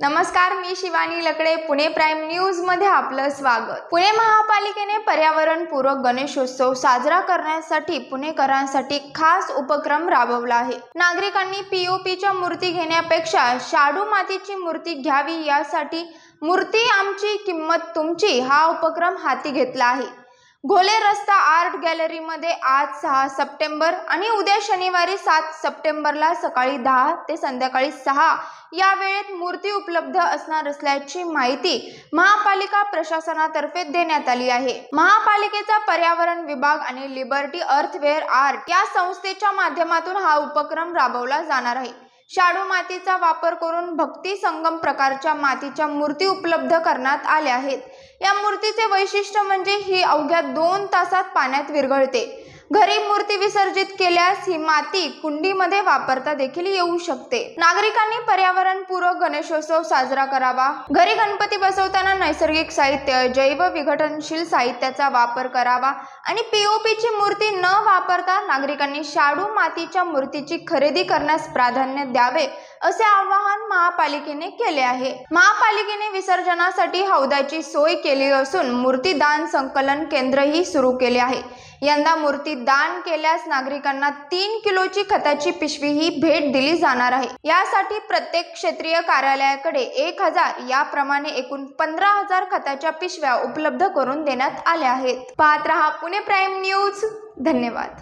नमस्कार मी शिवानी लकडे पुणे प्राईम न्यूजमध्ये आपलं स्वागत. पुणे महापालिकेने पर्यावरणपूरक गणेशोत्सव साजरा करण्यासाठी पुणेकरांसाठी खास उपक्रम राबवला आहे. नागरिकांनी पीओपीच्या मूर्ती घेण्यापेक्षा शाडू मातीची मूर्ती घ्यावी यासाठी मूर्ती आमची किंमत तुमची हा उपक्रम हाती घेतला आहे. घोले रस्ता आर्ट गॅलरीमध्ये आज सहा सप्टेंबर आणि उद्या शनिवारी सात सप्टेंबरला सकाळी दहा ते संध्याकाळी सहा या वेळेत मूर्ती उपलब्ध असणार असल्याची माहिती महापालिका प्रशासनातर्फे देण्यात आली आहे. महापालिकेचा पर्यावरण विभाग आणि लिबर्टी अर्थवेअर आर्ट या संस्थेच्या माध्यमातून हा उपक्रम राबवला जाणार आहे. शाडू मातीचा वापर करून भक्ती संगम प्रकारच्या मातीच्या मूर्ती उपलब्ध करण्यात आल्या आहेत. या मूर्तीचे वैशिष्ट्य म्हणजे ही अवघ्या दोन तासात पाण्यात विरघळते. घरी मूर्ती विसर्जित केल्यास ही माती कुंडीमध्ये वापरता देखील येऊ शकते. नागरिकांनी पर्यावरणपूरक गणेशोत्सव साजरा करावा. घरी गणपती बसवताना नैसर्गिक साहित्य जैव विघटनशील साहित्याचा वापर करावा आणि पीओपीची मूर्ती न वापरता नागरिकांनी शाडू मातीच्या मूर्तीची खरेदी करण्यास प्राधान्य द्यावे असे आवाहन महापालिकेने केले आहे. महापालिकेने विसर्जनासाठी हौदाची सोय केली असून मूर्ती दान संकलन केंद्रही सुरू केले आहे. यंदा मूर्ती दान केल्यास नागरिकांना तीन किलोची खताची पिशवी ही भेट दिली जाणार आहे. यासाठी प्रत्येक क्षेत्रीय कार्यालयाकडे एक हजार याप्रमाणे एकूण पंधरा हजार खताच्या पिशव्या उपलब्ध करून देण्यात आल्या आहेत. पाहत रहा पुणे प्राईम न्यूज. धन्यवाद.